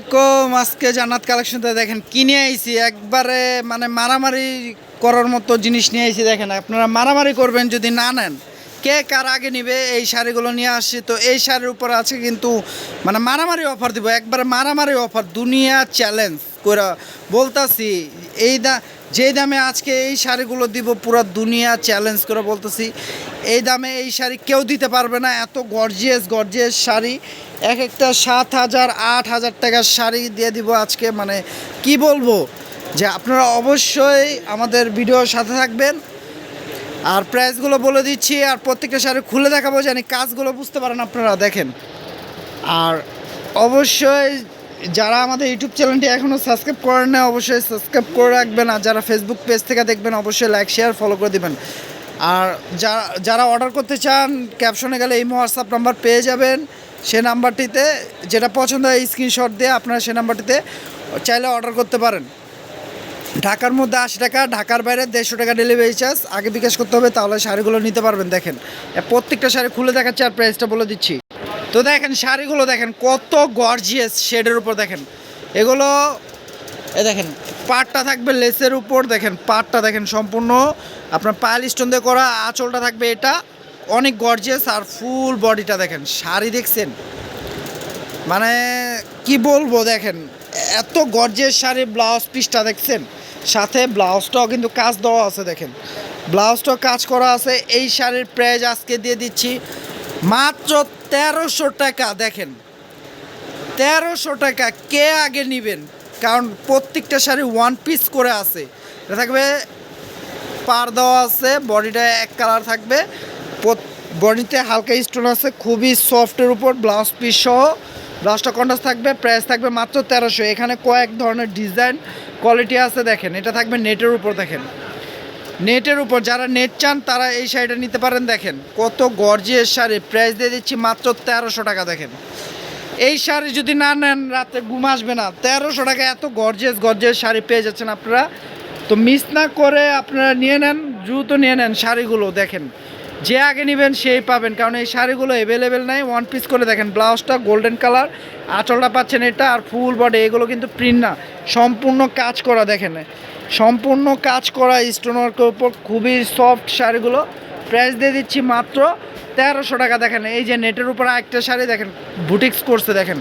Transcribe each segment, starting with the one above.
আলাইকুম, আজকে জান্নাত কালেকশনটা দেখেন কিনে আইছি? একবারে মানে মারামারি করার মতো জিনিস নিয়ে আইছি, দেখেন, আপনারা মারামারি করবেন যদি না নেন, কে কার আগে নিবে? এই শাড়িগুলো নিয়ে আসছি, তো এই শাড়ির উপর আছে কিন্তু মানে মারামারি অফার দিব, একবারে মারামারি অফার দুনিয়া চ্যালেঞ্জ করে বলতাছি, এই দা যেই দামে আজকে এই শাড়িগুলো দিব, পুরো দুনিয়া চ্যালেঞ্জ করে বলতেছি, এই দামে এই শাড়ি কেউ দিতে পারবে না, এত গর্জিয়াস গর্জিয়াস শাড়ি। এক একটা সাত হাজার, আট হাজার টাকার শাড়ি দিয়ে দিব আজকে মানে কি বলব? যে আপনারা অবশ্যই আমাদের ভিডিওর সাথে থাকবেন। আর প্রাইসগুলো বলে দিচ্ছি, আর প্রত্যেকটা শাড়ি খুলে দেখাবো, জানি কাজগুলো বুঝতে পারেন আপনারা, দেখেন। আর অবশ্যই যারা আমাদের ইউটিউব চ্যানেলটি এখনও সাবস্ক্রাইব করেন না অবশ্যই সাবস্ক্রাইব করে রাখবেন আর যারা ফেসবুক পেজ থেকে দেখবেন, অবশ্যই লাইক শেয়ার ফলো করে দেবেন। আর যা- যারা অর্ডার করতে চান ক্যাপশনে গেলে এই হোয়াটসঅ্যাপ নাম্বার পেয়ে যাবেন। সে নাম্বারটিতে যেটা পছন্দ হয় স্ক্রিনশট দিয়ে আপনারা সে নাম্বারটিতে চাইলে অর্ডার করতে পারেন। ঢাকার মধ্যে আশি টাকা, ঢাকার বাইরে দেড়শো টাকা ডেলিভারি চার্জ আগে বিকাশ করতে হবে, তাহলে শাড়িগুলো নিতে পারবেন, দেখেন। প্রত্যেকটা শাড়ি খুলে দেখাচ্ছে আর প্রাইসটা বলে দিচ্ছি। তো দেখেন, শাড়িগুলো দেখেন, কত গর্জিয়াস শেডের উপর দেখেন। এগুলো, এ দেখেন, পাটটা থাকবে লেসের উপর, দেখেন, পাটটা দেখেন সম্পূর্ণ। আপনার পায়েল স্টোন দিয়ে করা আঁচলটা থাকবে এটা। অনেক গর্জিয়াস আর ফুল বডিটা দেখেন, শাড়ি দেখছেন? মানে কি বলব দেখেন, এত গর্জের শাড়ি ব্লাউজ পিসটা দেখছেন? সাথে ব্লাউজটাও কিন্তু কাজ দেওয়া আছে দেখেন। ব্লাউজটাও কাজ করা আছে, এই শাড়ির প্রাইস আজকে দিয়ে দিচ্ছি মাত্র তেরোশো টাকা, দেখেন। তেরোশো টাকা কে আগে নেবেন? কারণ প্রত্যেকটা শাড়ি ওয়ান পিস করে আছে। এটা থাকবে, পার দেওয়া আছে, বডিটা এক কালার থাকবে। বডিতে হালকা স্টোন আছে, খুবই সফটের উপর ব্লাউজ পিস সহ। ব্লাউজটা কন্ট্রাস্ট থাকবে প্রাইস থাকবে মাত্র তেরোশো। এখানে কয়েক ধরনের ডিজাইন কোয়ালিটি আছে, দেখেন। এটা থাকবে নেটের উপর, দেখেন। নেটের উপর যারা নেট চান, তারা এই শাড়িটা নিতে পারেন, দেখেন। কত গর্জিয়াস শাড়ি। প্রাইস দিয়ে দিচ্ছি মাত্র তেরোশো টাকা, দেখেন। এই শাড়ি যদি না নেন, রাতে ঘুম আসবে না। তেরোশো টাকা, এত গর্জিয়াস গর্জিয়াস শাড়ি পেয়ে যাচ্ছেন আপনারা। তো মিস না করে আপনারা নিয়ে নেন, দ্রুত নিয়ে নেন শাড়িগুলো, দেখেন। যে আগে নেবেন সেই পাবেন, কারণ এই শাড়িগুলো অ্যাভেলেবেল নাই। ওয়ান পিস করে দেখেন, ব্লাউজটা গোল্ডেন কালার আঁচলটা পাচ্ছেন এটা, আর ফুল বডি এগুলো কিন্তু প্রিন্ট না। সম্পূর্ণ কাজ করা দেখেন। সম্পূর্ণ কাজ করা স্টোন ওয়ার্কের উপর, খুবই সফট শাড়িগুলো। প্রাইস দিয়ে দিচ্ছি মাত্র তেরোশো টাকা, দেখেন। এই যে নেটের উপর একটা শাড়ি দেখেন, বুটিক্স করছে, দেখেন।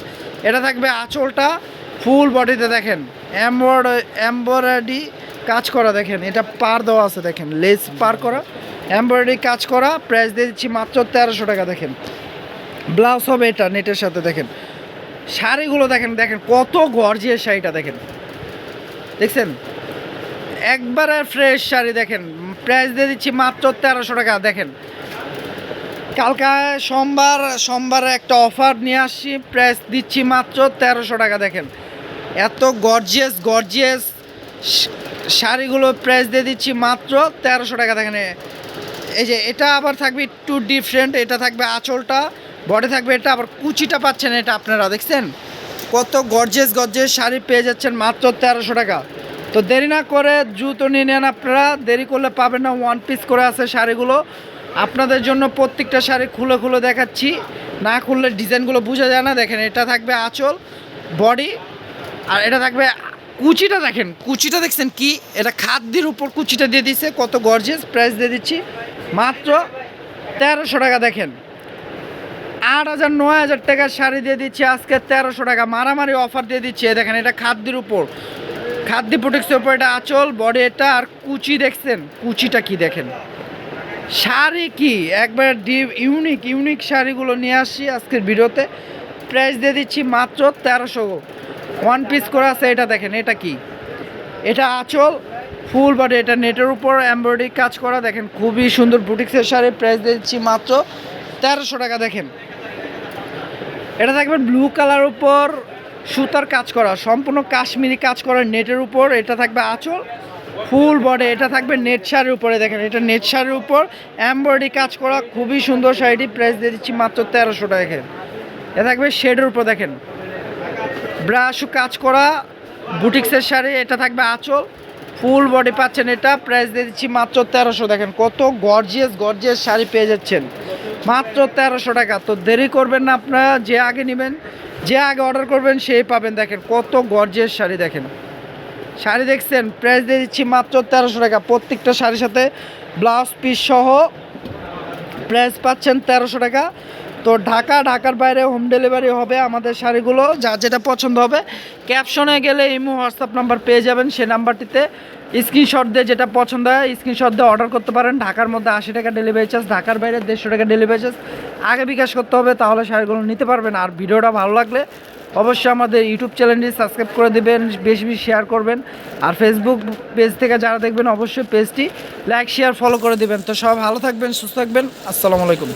এটা থাকবে আঁচলটা ফুল বডিতে দেখেন। এমব্রয়ডারি কাজ করা, দেখেন। এটা পার দেওয়া আছে, দেখেন। লেস পার করা। এমব্রয়ডারি কাজ করা প্রাইস দিয়ে দিচ্ছি মাত্র তেরোশো টাকা, দেখেন। ব্লাউজ হবে এটা, নেটের সাথে, দেখেন। শাড়িগুলো দেখেন দেখেন, কত গর্জিয়াস শাড়িটা, দেখেন। দেখছেন? একবারে ফ্রেশ শাড়ি, দেখেন। প্রাইস দিয়ে দিচ্ছি মাত্র তেরোশো টাকা, দেখেন। কালকে সোমবার, সোমবারে একটা অফার নিয়ে আসছি প্রাইস দিচ্ছি মাত্র তেরোশো টাকা, দেখেন। এত গর্জিয়াস গর্জিয়াস শাড়িগুলো প্রাইস দিয়ে দিচ্ছি মাত্র তেরোশো টাকা দেখেন। এই যে এটা আবার থাকবে একটু ডিফারেন্ট এটা থাকবে আঁচলটা, বডি থাকবে এটা, আবার কুচিটা পাচ্ছেন এটা আপনারা, দেখছেন? কত গর্জিয়াস গর্জিয়াস শাড়ি পেয়ে যাচ্ছেন মাত্র তেরোশো টাকা। তো দেরি না করে জুতো নিয়ে নেন আপনারা, দেরি করলে পাবেন না ওয়ান পিস করে আছে শাড়িগুলো। আপনাদের জন্য প্রত্যেকটা শাড়ি খুলে খুলে দেখাচ্ছি। না খুললে ডিজাইনগুলো বোঝা যায় না, দেখেন এটা থাকবে আঁচল বডি আর এটা থাকবে কুচিটা দেখেন। কুচিটা দেখছেন কি? এটা খাদ্যের উপর কুচিটা দিয়ে দিচ্ছে কত গর্জেস প্রাইস দিয়ে দিচ্ছি। মাত্র তেরোশো টাকা দেখেন। আট হাজার, নয় হাজার টাকার শাড়ি দিয়ে দিচ্ছি, আজকে তেরোশো টাকা। মারামারি অফার দিয়ে দিচ্ছি দেখেন, এটা খাদ্যের উপর। খাদ্য প্রোটেক্সের উপর এটা আঁচল বডি এটা আর কুচি দেখছেন? কুচিটা কি দেখেন? শাড়ি কি? একবার ডিপ ইউনিক ইউনিক শাড়িগুলো নিয়ে আসছি আজকের ভিডিওতে। প্রাইস দিয়ে দিচ্ছি মাত্র তেরোশো। ওয়ান পিস করে আছে, এটা দেখেন, এটা কি? এটা আঁচল ফুল বডি এটা নেটের উপর এমব্রয়ডারি কাজ করা, দেখেন, খুবই সুন্দর বুটিক্সের শাড়ি প্রাইস দিচ্ছি মাত্র তেরোশো টাকা, দেখেন। এটা থাকবে ব্লু কালার উপর সুতার কাজ করা, সম্পূর্ণ কাশ্মীরি কাজ করা নেটের উপর, এটা থাকবে আঁচল ফুল বডি এটা থাকবে নেট শাড়ির উপরে, দেখেন, এটা নেট শাড়ির উপর এমব্রয়ডারি কাজ করা, খুবই সুন্দর শাড়িটি প্রাইস দিয়ে দিচ্ছি মাত্র তেরোশো টাকা এটা থাকবে শেডের উপর, দেখেন। ব্রাশ কাজ করা, বুটিক্সের শাড়ি, এটা থাকবে আঁচল। ফুল বডি পাচ্ছেন এটা প্রাইস দিয়ে দিচ্ছি মাত্র তেরোশো। দেখেন কত গর্জিয়াস গর্জিয়াস শাড়ি পেয়ে যাচ্ছেন। মাত্র তেরোশো টাকা। তো দেরি করবেন না আপনারা, যে আগে নেবেন, যে আগে অর্ডার করবেন, সেই পাবেন। দেখেন কত গর্জের শাড়ি, দেখেন। শাড়ি দেখছেন প্রাইস দিয়ে দিচ্ছি মাত্র তেরোশো টাকা। প্রত্যেকটা শাড়ির সাথে ব্লাউজ পিস সহ প্রাইস পাচ্ছেন তেরোশো টাকা। তো ঢাকা, ঢাকার বাইরে হোম ডেলিভারি হবে আমাদের শাড়িগুলো, যা যেটা পছন্দ হবে। ক্যাপশনে গেলে ইমো হোয়াটসঅ্যাপ নাম্বার পেয়ে যাবেন সে নাম্বারটিতে স্ক্রিনশট দিয়ে যেটা পছন্দ হয় স্ক্রিনশট দিয়ে অর্ডার করতে পারেন। ঢাকার মধ্যে আশি টাকা ডেলিভারি চার্জ ঢাকার বাইরে দেড়শো টাকা ডেলিভারি চার্জ আগে বিকাশ করতে হবে, তাহলে শাড়িগুলো নিতে পারবেন। আর ভিডিওটা ভালো লাগলে অবশ্যই আমাদের ইউটিউব চ্যানেলটি সাবস্ক্রাইব করে দেবেন, বেশি বেশি শেয়ার করবেন। আর ফেসবুক পেজ থেকে যারা দেখবেন, অবশ্যই পেজটি লাইক শেয়ার ফলো করে দেবেন। তো সব ভালো থাকবেন, সুস্থ থাকবেন। আসসালামু আলাইকুম।